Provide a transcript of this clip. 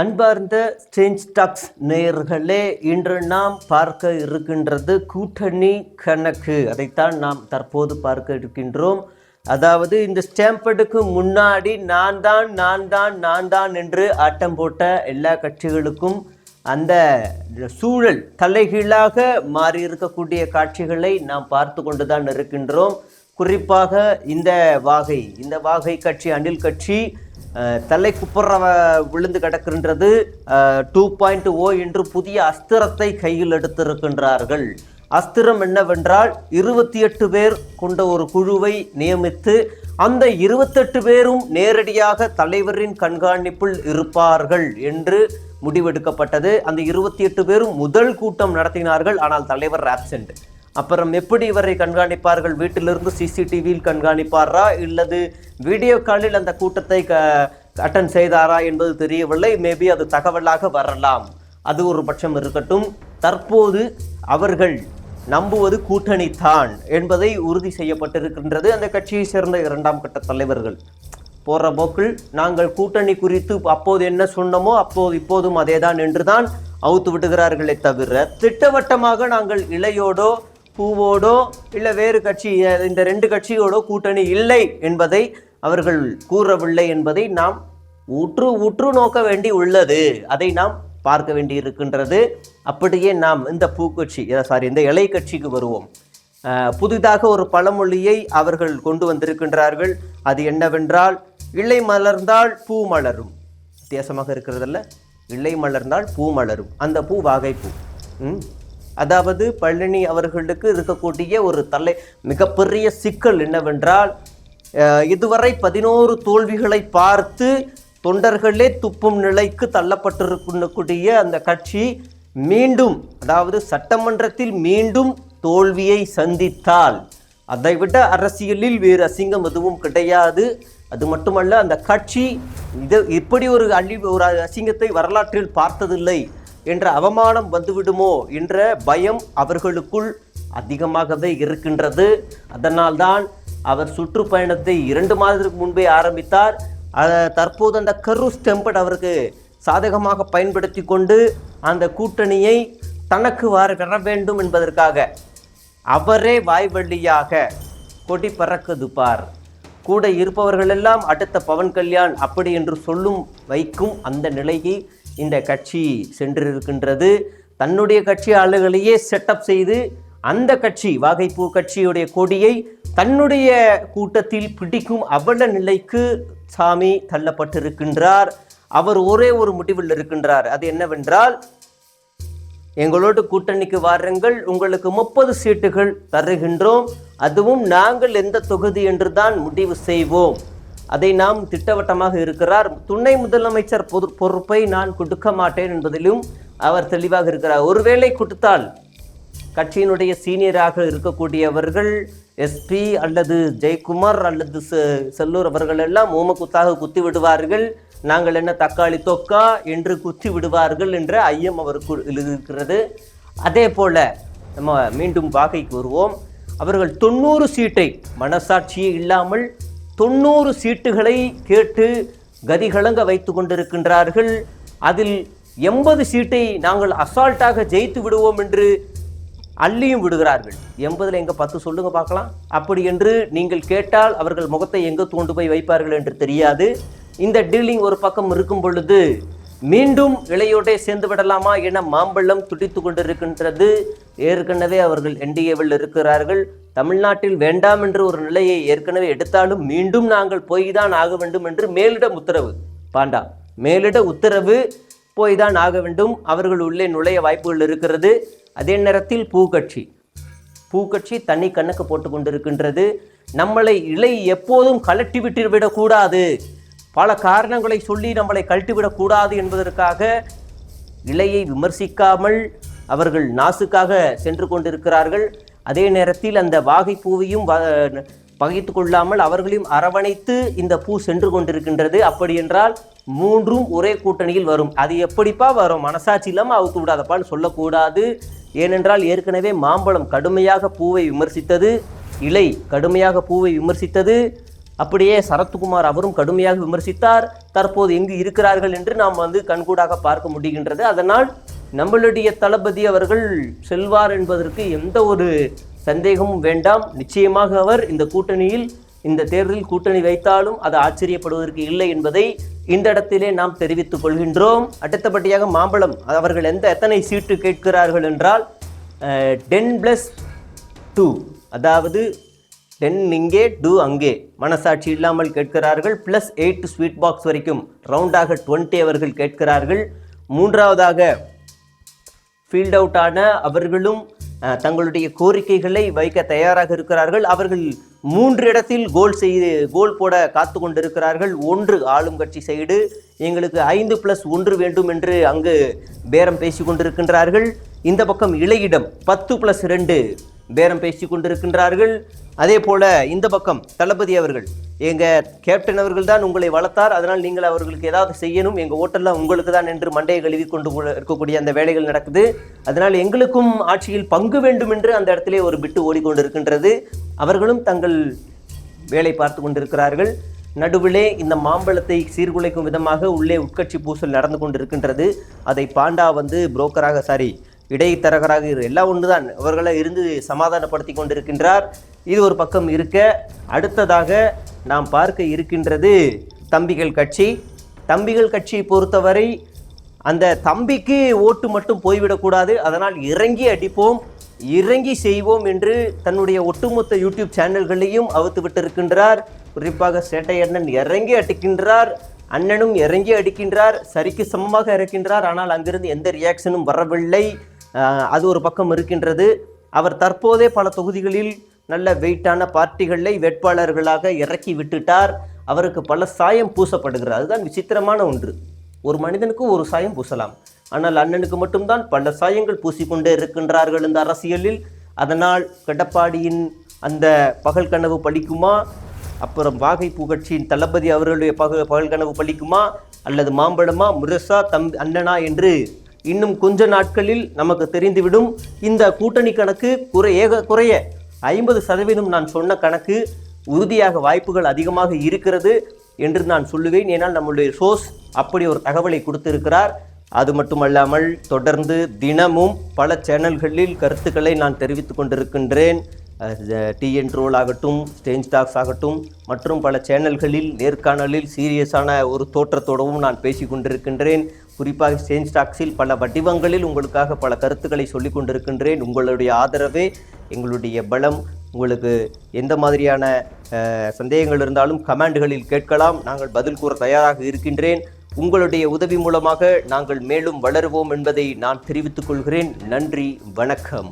அன்பார்ந்த strange tax நேயர்களே இன்று நாம் பார்க்க இருக்கின்றது கூட்டணி கணக்கு. அதைத்தான் நாம் தற்போது பார்க்க இருக்கின்றோம். அதாவது இந்த ஸ்டாம்படுக்கு முன்னாடி நான் தான் நான் தான் நான் தான் என்று ஆட்டம் போட்ட எல்லா கட்சிகளுக்கும் அந்த சூழல் தலைகீழாக மாறி இருக்கக்கூடிய காட்சிகளை நாம் பார்த்து கொண்டுதான் இருக்கின்றோம். குறிப்பாக இந்த வாகை இந்த வாகை கட்சி அணில் கட்சி தலை குப்புற விழுந்து கிடக்கின்றது. டூ பாயிண்ட் ஓ என்று புதிய அஸ்திரத்தை கையில் எடுத்திருக்கின்றார்கள். அஸ்திரம் என்னவென்றால் இருபத்தி எட்டு பேர் கொண்ட ஒரு குழுவை நியமித்து அந்த இருபத்தெட்டு பேரும் நேரடியாக தலைவரின் கண்காணிப்பில் இருப்பார்கள் என்று முடிவெடுக்கப்பட்டது. அந்த இருபத்தி எட்டு பேரும் முதல் கூட்டம் நடத்தினார்கள் ஆனால் தலைவர் ஆப்சென்ட் அப்புறம் எப்படி இவரை கண்காணிப்பார்கள்? வீட்டிலிருந்து சிசிடிவியில் கண்காணிப்பாரா? இல்லது வீடியோ காலில் அந்த கூட்டத்தை க அட்டன் செய்தாரா என்பது தெரியவில்லை. மேபி அது தகவலாக வரலாம். அது ஒரு பட்சம் இருக்கட்டும். தற்போது அவர்கள் நம்புவது கூட்டணித்தான் என்பதை உறுதி செய்யப்பட்டிருக்கின்றது அந்த கட்சியை சேர்ந்த இரண்டாம் கட்ட தலைவர்கள். போகிற போக்கில் நாங்கள் கூட்டணி குறித்து அப்போது என்ன சொன்னமோ அப்போது இப்போதும் அதேதான் என்றுதான் அவுத்து விடுகிறார்களே தவிர திட்டவட்டமாக நாங்கள் இளையோடோ பூவோடோ இல்லை வேறு கட்சி இந்த ரெண்டு கட்சியோடோ கூட்டணி இல்லை என்பதை அவர்கள் கூறவில்லை என்பதை நாம் உற்று உற்று நோக்க வேண்டி உள்ளது. அதை நாம் பார்க்க வேண்டி இருக்கின்றது. அப்படியே நாம் இந்த பூக்கட்சி சாரி இந்த இலை கட்சிக்கு வருவோம். புதிதாக ஒரு பழமொழியை அவர்கள் கொண்டு வந்திருக்கின்றார்கள். அது என்னவென்றால் இலை மலர்ந்தால் பூ மலரும். வித்தியாசமாக இருக்கிறதல்ல. இலை மலர்ந்தால் பூ மலரும். அந்த பூ வாகைப்பூ. ம்? அதாவது பழனி அவர்களுக்கு இருக்கக்கூடிய ஒரு தலை மிகப்பெரிய சிக்கல் என்னவென்றால் இதுவரை பதினோரு தோல்விகளை பார்த்து தொண்டர்களே துப்பும் நிலைக்கு தள்ளப்பட்டிருக்கக்கூடிய அந்த கட்சி மீண்டும் அதாவது சட்டமன்றத்தில் மீண்டும் தோல்வியை சந்தித்தால் அதைவிட அரசியலில் வேறு அசிங்கம் எதுவும் கிடையாது. அது மட்டுமல்ல அந்த கட்சி இது இப்படி ஒரு அழி ஒரு அசிங்கத்தை வரலாற்றில் பார்த்ததில்லை. என்ற அவமானம் வந்துவிடுமோ என்ற பயம் அவர்களுக்குள் அதிகமாகவே இருக்கின்றது. அதனால்தான் அவர் சுற்றுப்பயணத்தை இரண்டு மாதத்துக்கு முன்பே ஆரம்பித்தார். தற்போது அந்த கரு ஸ்டெம்பட் அவருக்கு சாதகமாக பயன்படுத்தி கொண்டு அந்த கூட்டணியை தனக்கு வர பெற வேண்டும் என்பதற்காக அவரே வாய்வழியாக கொடி பறக்குது பார். கூட இருப்பவர்களெல்லாம் அடுத்த பவன் கல்யாண் அப்படி என்று சொல்லும் வைக்கும் அந்த நிலையை இந்த கட்சி சென்றிருக்கின்றது. தன்னுடைய கட்சி ஆளுகளையே செட்டப் செய்து அந்த கட்சி வாகைப்பூ கட்சியுடைய கொடியை தன்னுடைய கூட்டத்தில் பிடிக்கும் அவல நிலைக்கு சாமி தள்ளப்பட்டிருக்கின்றார். அவர் ஒரே ஒரு முடிவில் இருக்கின்றார். அது என்னவென்றால் எங்களோடு கூட்டணிக்கு வாருங்கள் உங்களுக்கு முப்பது சீட்டுகள் தருகின்றோம். அதுவும் நாங்கள் எந்த தொகுதி என்று தான் முடிவு செய்வோம். அதை நாம் திட்டவட்டமாக இருக்கிறார். துணை முதலமைச்சர் பொது பொறுப்பை நான் கொடுக்க மாட்டேன் என்பதிலும் அவர் தெளிவாக இருக்கிறார். ஒருவேளை கொடுத்தால் கட்சியினுடைய சீனியராக இருக்கக்கூடியவர்கள் எஸ்பி அல்லது ஜெயக்குமார் அல்லது செ- செல்லூர் அவர்கள் எல்லாம் ஓமக்குத்தாக குத்தி விடுவார்கள். நாங்கள் என்ன தக்காளி தொக்கா என்று குத்தி விடுவார்கள் என்ற ஐயம் அவருக்கு இருக்கிறது. அதே போல நம்ம மீண்டும் வாகைக்கு வருவோம். அவர்கள் தொண்ணூறு சீட்டை மனசாட்சியே இல்லாமல் தொண்ணூறு சீட்டுகளை கேட்டு கதிகலங்க வைத்து கொண்டிருக்கின்றார்கள். அதில் எண்பது சீட்டை நாங்கள் அசால்ட்டாக ஜெயித்து விடுவோம் என்று அள்ளியும் விடுகிறார்கள். எண்பதில் எங்கே பத்து சொல்லுங்க பார்க்கலாம். அப்படி என்று நீங்கள் கேட்டால் அவர்கள் முகத்தை எங்கே தூண்டு போய் வைப்பார்கள் என்று தெரியாது. இந்த டீலிங் ஒரு பக்கம் இருக்கும் பொழுது மீண்டும் இளையோட்டை சேர்ந்து விடலாமா என மாம்பழம் துடித்து கொண்டிருக்கின்றது. ஏற்கனவே அவர்கள் என்டிஏவில் இருக்கிறார்கள். தமிழ்நாட்டில் வேண்டாம் என்று ஒரு நிலையை ஏற்கனவே எடுத்தாலும் மீண்டும் நாங்கள் போய் தான் ஆக வேண்டும் என்று மேலிடம் உத்தரவு. பாண்டா மேலிட உத்தரவு போய் தான் ஆக வேண்டும். அவர்கள் உள்ளே நுழைய வாய்ப்புகள் இருக்கிறது. அதே நேரத்தில் பூக்கட்சி. பூக்கட்சி தனி கணக்கு போட்டு கொண்டிருக்கின்றது. நம்மளை இலை எப்போதும் கலட்டி விட்டு விடக்கூடாது பல காரணங்களை சொல்லி நம்மளை கழட்டிவிடக்கூடாது என்பதற்காக இலையை விமர்சிக்காமல் அவர்கள் நாசுக்காக சென்று கொண்டிருக்கிறார்கள். அதே நேரத்தில் அந்த வாகை பூவையும் பகைத்து கொள்ளாமல் அவர்களையும் அரவணைத்து இந்த பூ சென்று கொண்டிருக்கின்றது. அப்படி என்றால் மூன்றும் ஒரே கூட்டணியில் வரும். அது எப்படிப்பா வரும்? மனசாட்சி இல்லாமல் அவுத்து விடாதப்பான்னு சொல்லக்கூடாது. ஏனென்றால் ஏற்கனவே மாம்பழம் கடுமையாக பூவை விமர்சித்தது. இலை கடுமையாக பூவை விமர்சித்தது. அப்படியே சரத்குமார் அவரும் கடுமையாக விமர்சித்தார். தற்போது எங்கு இருக்கிறார்கள் என்று நாம் வந்து கண்கூடாக பார்க்க முடிகின்றது. அதனால் நம்மளுடைய தளபதி அவர்கள் செல்வார் என்பதற்கு எந்த ஒரு சந்தேகமும் வேண்டாம். நிச்சயமாக அவர் இந்த கூட்டணியில் இந்த தேர்தலில் கூட்டணி வைத்தாலும் அது ஆச்சரியப்படுவதற்கு இல்லை என்பதை இந்த இடத்திலே நாம் தெரிவித்துக் கொள்கின்றோம். அடுத்தபடியாக மாம்பழம் அவர்கள் எந்த எத்தனை சீட்டு கேட்கிறார்கள் என்றால் டென் ப்ளஸ் டூ அதாவது டென் இங்கே டூ அங்கே. மனசாட்சி இல்லாமல் கேட்கிறார்கள். ப்ளஸ் எயிட் ஸ்வீட் பாக்ஸ் வரைக்கும் ரவுண்டாக டுவெண்ட்டி அவர்கள் கேட்கிறார்கள். மூன்றாவதாக ஃபீல்ட் அவுட் ஆன அவர்களும் தங்களுடைய கோரிக்கைகளை வைக்க தயாராக இருக்கிறார்கள். அவர்கள் மூன்று இடத்தில் கோல் செய்து கோல் போட காத்து கொண்டிருக்கிறார்கள். ஒன்று ஆளும் கட்சி சைடு எங்களுக்கு ஐந்து பிளஸ் ஒன்று வேண்டும் என்று அங்கு பேரம் பேசி கொண்டிருக்கின்றார்கள். இந்த பக்கம் இளையிடம் பத்து பிளஸ் ரெண்டு பேரம் பேசி கொண்டிருக்கின்றார்கள். அதே போல் இந்த பக்கம் தளபதி அவர்கள் எங்கள் கேப்டன் அவர்கள் தான் உங்களை வளர்த்தார் அதனால் நீங்கள் அவர்களுக்கு ஏதாவது செய்யணும் எங்கள் ஓட்டெல்லாம் உங்களுக்கு தான் என்று மண்டையை கழுவி கொண்டு இருக்கக்கூடிய அந்த வேலைகள் நடக்குது. அதனால் எங்களுக்கும் ஆட்சியில் பங்கு வேண்டும் என்று அந்த இடத்திலே ஒரு பிட்டு ஓடிக்கொண்டிருக்கின்றது. அவர்களும் தங்கள் வேலை பார்த்து கொண்டிருக்கிறார்கள். நடுவிலே இந்த மாம்பழத்தை சீர்குலைக்கும் விதமாக உள்ளே உட்கட்சி பூசல் நடந்து கொண்டிருக்கின்றது. அதை பாண்டா வந்து புரோக்கராக சாரி இடைத்தரகராக இரு எல்லாம் ஒன்றுதான் அவர்களை இருந்து சமாதானப்படுத்தி கொண்டிருக்கின்றார். இது ஒரு பக்கம் இருக்க அடுத்ததாக நாம் பார்க்க இருக்கின்றது தம்பிகள் கட்சி. தம்பிகள் கட்சியை பொறுத்தவரை அந்த தம்பிக்கு ஓட்டு மட்டும் போய்விடக்கூடாது அதனால் இறங்கி அடிப்போம் இறங்கி செய்வோம் என்று தன்னுடைய ஒட்டுமொத்த யூடியூப் சேனல்களையும் அவுத்து விட்டிருக்கின்றார். குறிப்பாக சேட்டை அண்ணன் இறங்கி அடிக்கின்றார் அண்ணனும் இறங்கி அடிக்கின்றார் சரிக்கு சமமாக இருக்கின்றார் ஆனால் அங்கிருந்து எந்த ரியாக்ஷனும் வரவில்லை. அது ஒரு பக்கம் இருக்கின்றது. அவர் தற்போதே பல தொகுதிகளில் நல்ல வெயிட்டான பார்ட்டிகளை வேட்பாளர்களாக இறக்கி விட்டுட்டார். அவருக்கு பல சாயம் பூசப்படுகிறது. அதுதான் விசித்திரமான ஒன்று. ஒரு மனிதனுக்கு ஒரு சாயம் பூசலாம். ஆனால் அண்ணனுக்கு மட்டும்தான் பல சாயங்கள் பூசிக்கொண்டே இருக்கின்றார்கள் இந்த அரசியலில். அதனால் கடப்பாடியின் அந்த பகல் கனவு பழிக்குமா அப்புறம் வாகை புகழ்ச்சியின் தளபதி அவர்களுடைய பகல் பகல் கனவு பழிக்குமா அல்லது மாம்பழமா முரசா தம் அண்ணனா என்று இன்னும் கொஞ்ச நாட்களில் நமக்கு தெரிந்துவிடும். இந்த கூட்டணி கணக்கு குறை ஏக குறைய ஐம்பது சதவீதம் நான் சொன்ன கணக்கு உறுதியாக வாய்ப்புகள் அதிகமாக இருக்கிறது என்று நான் சொல்லுவேன். ஏனால் நம்முடைய சோர்ஸ் அப்படி ஒரு தகவலை கொடுத்திருக்கிறார். அது மட்டுமல்லாமல் தொடர்ந்து தினமும் பல சேனல்களில் கருத்துக்களை நான் தெரிவித்து கொண்டிருக்கின்றேன். டிஎன் ரோல் ஆகட்டும் ஸ்டேஞ்ச் டாக்ஸ் ஆகட்டும் மற்றும் பல சேனல்களில் நேர்காணலில் சீரியஸான ஒரு தோற்றத்தோடவும் நான் பேசிக் கொண்டிருக்கின்றேன். குறிப்பாக ஸ்டேஞ்ச் டாக்ஸில் பல வடிவங்களில் உங்களுக்காக பல கருத்துக்களை சொல்லிக் கொண்டிருக்கின்றேன். உங்களுடைய ஆதரவே எங்களுடைய பலம் உங்களுக்கு எந்த மாதிரியான சந்தேகங்கள் இருந்தாலும் கமெண்டுகளில் கேட்கலாம். நாங்கள் பதில் கூற தயாராக இருக்கின்றேன். உங்களுடைய உதவி மூலமாக நாங்கள் மேலும் வளருவோம் என்பதை நான் தெரிவித்துக் கொள்கிறேன். நன்றி வணக்கம்.